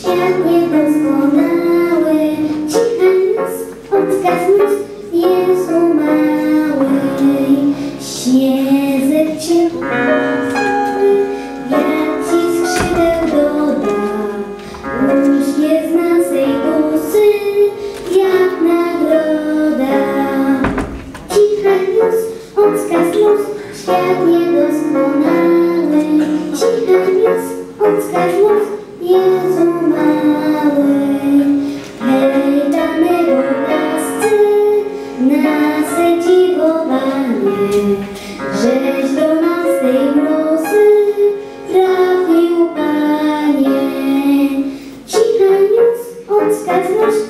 świat niedoskonały. Cicha niósł on skazł Śniezek ciepły, jak ci skrzydeł doda. Uśnie z naszej dusy, jak nagroda. Cicha niósł on skazł świat niedoskonały. Cicha niósł on skazł Jezu Ganz, ganz lustig.